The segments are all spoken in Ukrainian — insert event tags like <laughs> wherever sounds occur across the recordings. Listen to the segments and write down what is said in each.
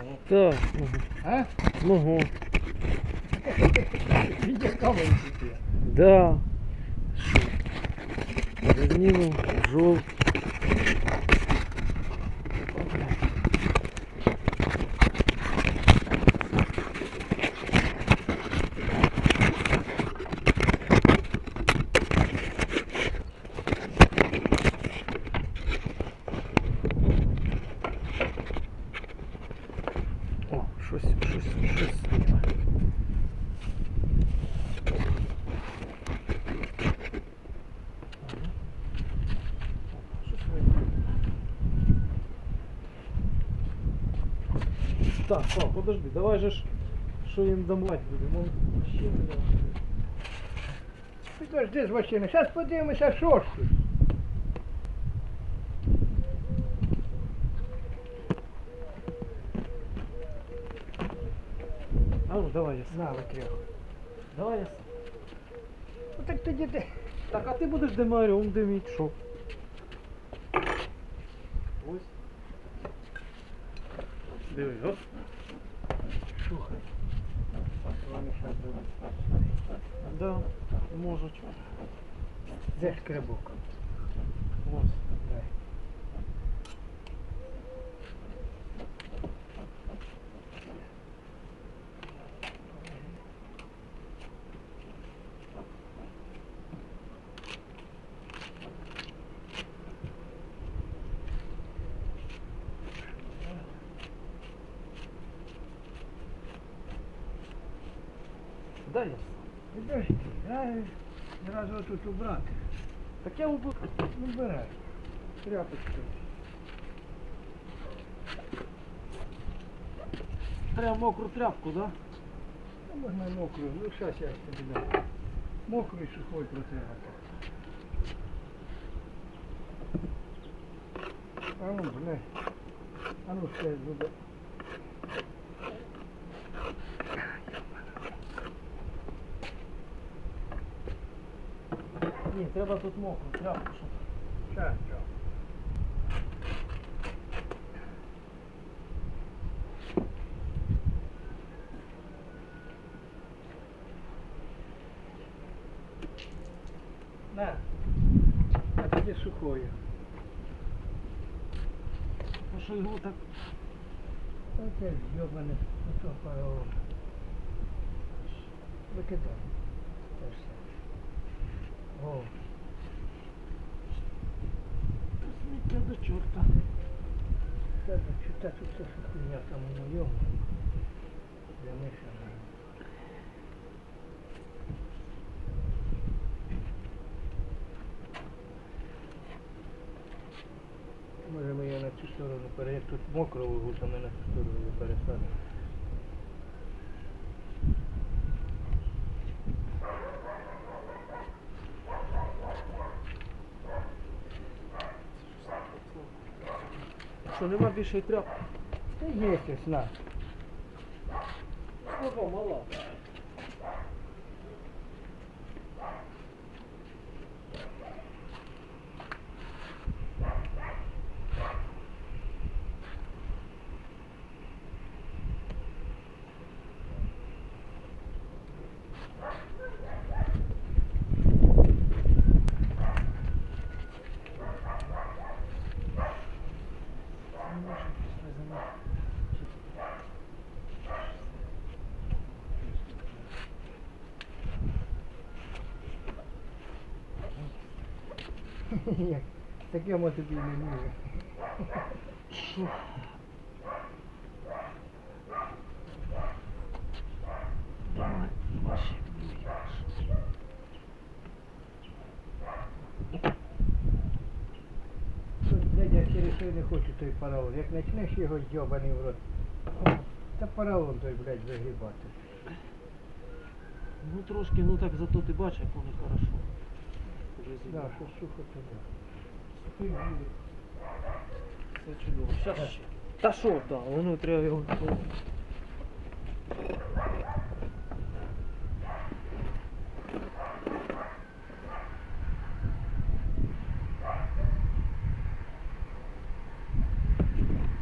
ну. Так, А? ого. Величина? Да. Зернину, жовт. подожди, давай же ж, що їм давати будемо. Ще не давати. Підожди з машини. Зараз подивимося, що ж тут. А ну давай я сам. На, витряху. Давай я сам. Ну так тоді ти. Так, а ти будеш димарем диміть, що? Ось. Диви, оп. Да, можуть. Де шкребок? Ось. Дай. Дай я сам. Підожди, дай зразу тут убрати. Так я убив. Ну бирай. Тряпочку. Треба мокру тряпку, да? Ну, можна мокру. Ну, зараз я тобі дам. Мокрий сухой протягати. А ну, бля. А ну, ще буде. Ні, треба тут мокру тряпку. Щас, що. На. А тоді сухою. Ну що його так. Оце йобане, оце паровом. Викидай. О, Сміття до чорта. це так, що та тут все хуйня там у моєму. Я миша. Може ми її на цю сторону пере... Тут мокро вигу, то ми на цю сторону пересадимо. Що нема більше тряпки? Та є щось на. Слова мала. Як Таке ми тобі не може. Що? Давай, Тут, що не хочу той паралон. Як почнеш його йобаний в рот. Та паралон той, блядь, загибати. Ну трошки, ну так зато ти бачиш, як воно хорошо. Да, що сухо туди. Все чудово. Щас ще. Та що, да, воно треба його.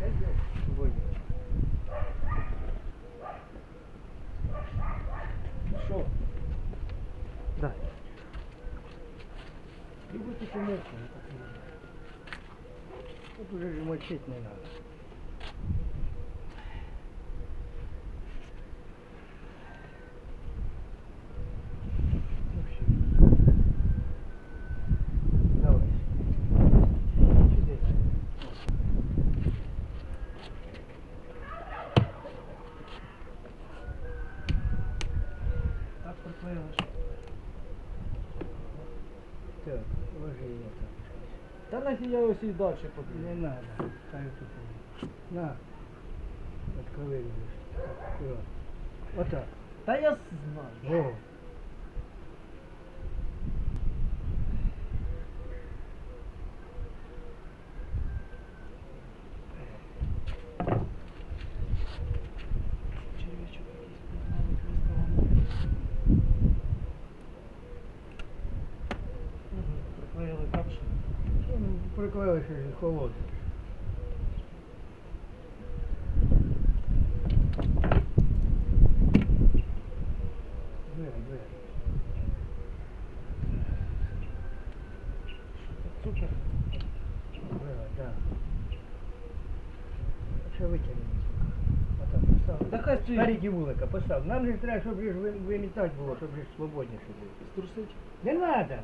Та йо, воє. Любите тільки мокне, так не можна. Тут уже ж мочить не надо. Ну все. Давай. Сюди. Так приклеїли, що. Так, ложи его там. Та нафіг я ось і далі Не подивлю. надо. Хай тут. его. На. Отковыриваешь. Отак. Вот так. Та я знаю. О. приклеїш і холодно. Двигай, двигай. Супер. Двигай, да. Ще витягни. Отак постав. Та хай стоїть. Спереді вулика постав. Нам же треба, щоб же ж ви- вимітати було, щоб же ж свободніше було. Струсить. Не надо.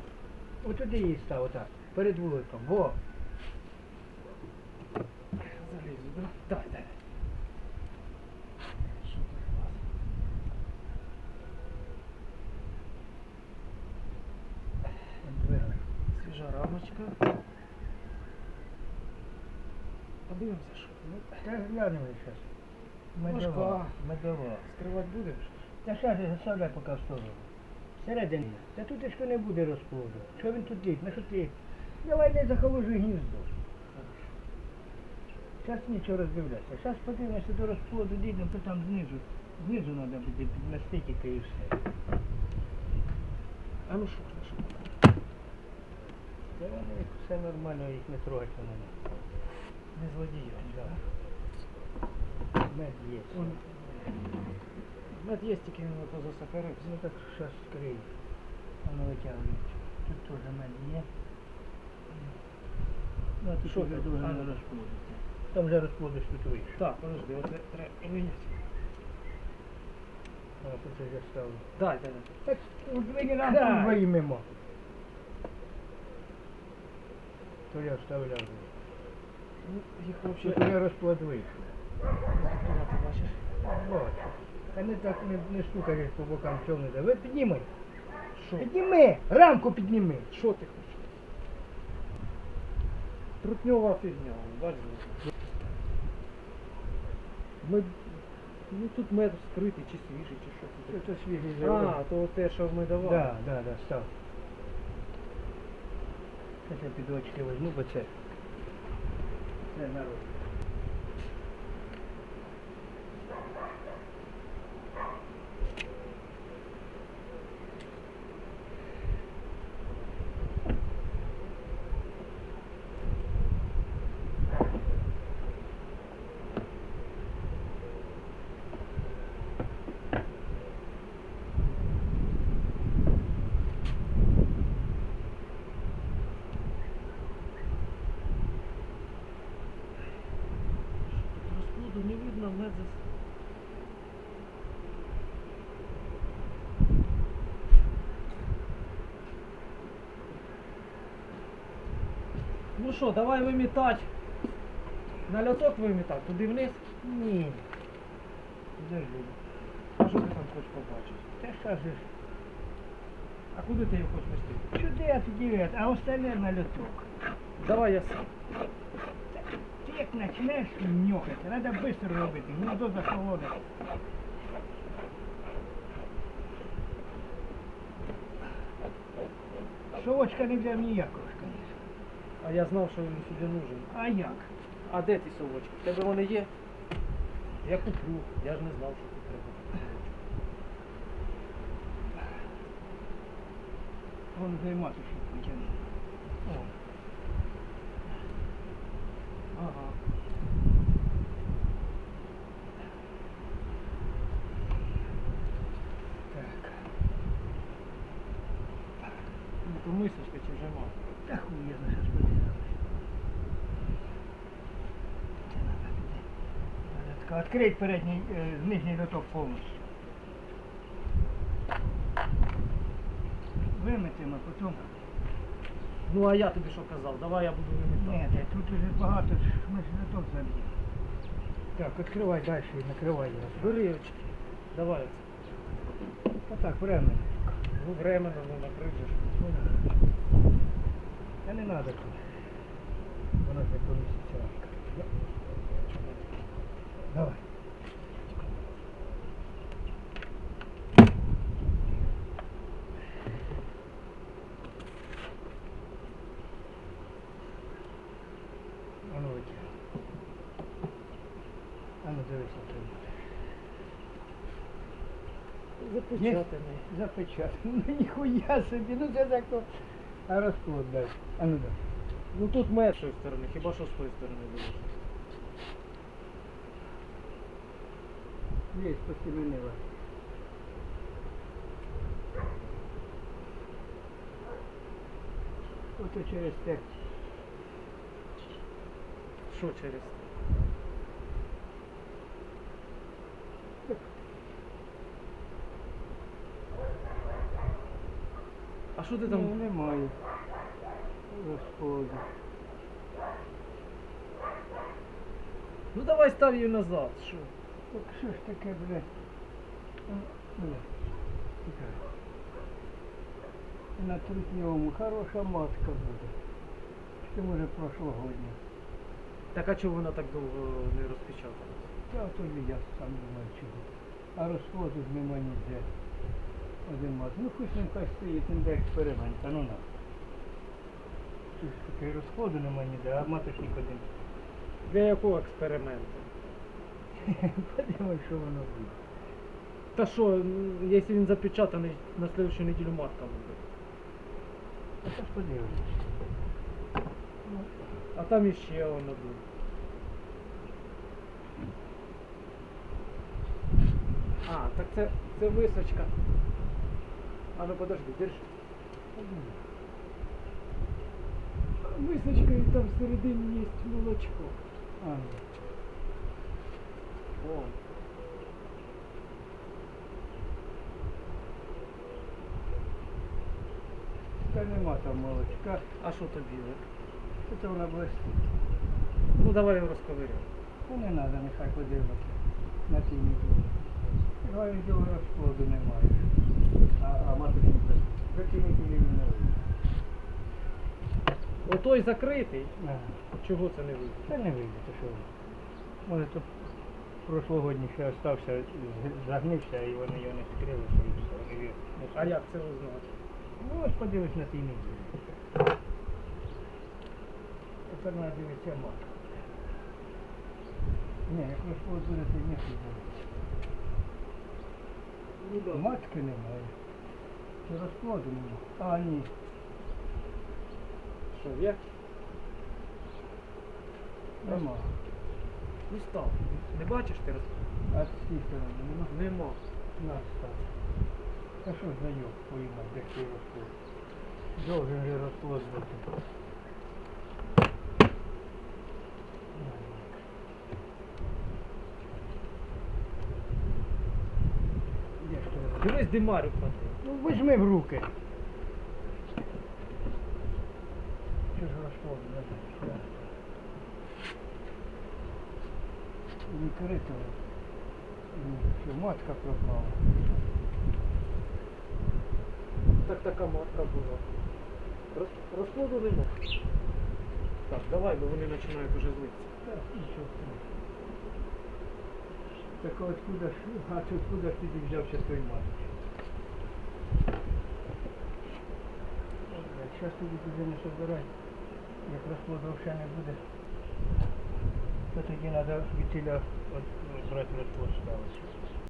От туди її став, отак. Перед вуликом. Во. Залізу, да? Дай, дай. Свіжа рамочка. Подивимося, що. Ну, та глянемо зараз. Медова. Медова. Скривати будемо? Та що ж, заставляй поки в сторону. Всередині. Та тут і не буде розплоду. Що він тут літ? На що ти? Давай не захоложуй гніздо. Зараз нічого роздивлятися. Зараз подивимося до розплоду дійдемо, то там знизу. Знизу треба буде піднести тільки і все. А ну що що? Та вони все нормально, їх не трогать воно. Не злодіють. Да. Мед є. Он... Мед є, тільки він ото засахарився. Ну так зараз скрий. Воно витягує. Тут теж мед є. Ну, а тут Що дуже не ну. Там вже розплодиш тут вийшов. Так, подожди, от треба виняти. А тут вже ставлю. Дай, дай, дай. Так, двині нам Дай. виймемо. То я вставляв. Ну, їх Тут вообще... вже розплод вийшов. Диктувати, бачиш? Бачу. Та не так не, не стукаєш по бокам цього не Ви підніми. Що? Підніми! Рамку підніми. Що ти хочеш? Трутньова фігня, бачиш? Ми... Ну тут мед скритий, чи свіжий, чи що Це свіжий А, то те, що ми давали. Да, да, да, став. Зараз я під очки візьму, бо це. Це народ. не видно, мед зас... Ну що, давай вимітати. На льоток вимітати, туди вниз. Ні. Подожди. А що ти там хочеш побачити? Та що ж. А куди ти його хочеш вести? Сюди, а тоді, а остальне на люток. Давай я сам. Ти як почнеш нюхати, треба швидко робити, гніздо захолодить. Совочка не взяв ніякого, звісно. А я знав, що він сюди нужен. А як? А де ті совочки? В тебе вони є? Я куплю. Я ж не знав, що тут треба. Вон вже Так. Ну, ту мисочку чи вже мав? Та хуй я на щось подивимось. Це надо. Надо тако Відкрить передній, е, нижній лоток повністю. Вимитимо, а потім. Ну а я тобі що казав? Давай я буду Ні, вимітати. тут уже багато, ж, ми ж лоток заб'ємо. Так, відкривай далі і накривай його. Бери очки. Давай. Отак, временно. Ну временно, ну накрижеш. Та не треба тут. Воно ж не поміститься. Давай. Запечатаний. Запечатано. Ну ніхуя собі, ну це так то. А розплод дай. А ну дай. Ну тут мед з цієї сторони, хіба що з тої сторони дивишся. Есть посеменила. Ото через те. Що через? А що ти там? Ну, немає. Розплоду. Ну давай став її назад. Що? Так що ж таке, блядь? А, Блядь. На трутньому хороша матка буде. Чи може прошлогодня. Так а чого вона так довго не розпечаталась? Та тоді я сам думаю чого. А розплоду ж нема ніде. Один мат. Ну хай стоїть, ніде експеримент, а ну на. Тут ж таки розходу нема ніде, а маточник один. Для якого експерименту? <laughs> Подивимось, що воно буде. Та що, м, якщо він запечатаний, на следующу неділю матка буде. А то ж подивимось. Ну, А там іще воно буде. А, так це, це височка. А ну подожди, держи. Височка і там всередині є молочко. А. О. Та нема там молочка. А що тобі? це вона блестить? Ну давай його розковиряй. Ну не треба, нехай подивиться. На тій. Говорю, цього розплоду немає. Отой закритий. Ага. Чого це не вийде? Та не вийде, то що. Може тут прошлогодній ще остався, загнився і вони його не скрили, що він не А як це узнати? Ну ось подивись на тій неділі. Тепер треба дивитися матку. Ні, як розплод буде, то ні буде. Ну. Матки немає. Чи розплоду немає? А, ні. Що, є? Нема. Ну став. Не бачиш ти роз... А з цієї сторони нема? Нема. На, став. Та що ж за йог поймати, де цей розплод? Же розплод бути. Де ж той розплод? Дивись, димарю хватить. Ну, візьми в руки. Що ж да? Да. Не критого. Що, матка пропала. Так така матка була. Роз... Розплоду нема. Так, давай, бо вони починають уже злитися. Так, нічого. Так а откуда ж, а ти откуда ж ти взявся той матч? Зараз тоді вже не собирай. Як розплоду взагалі не буде, то тоді треба від тіля брати розплод ставити.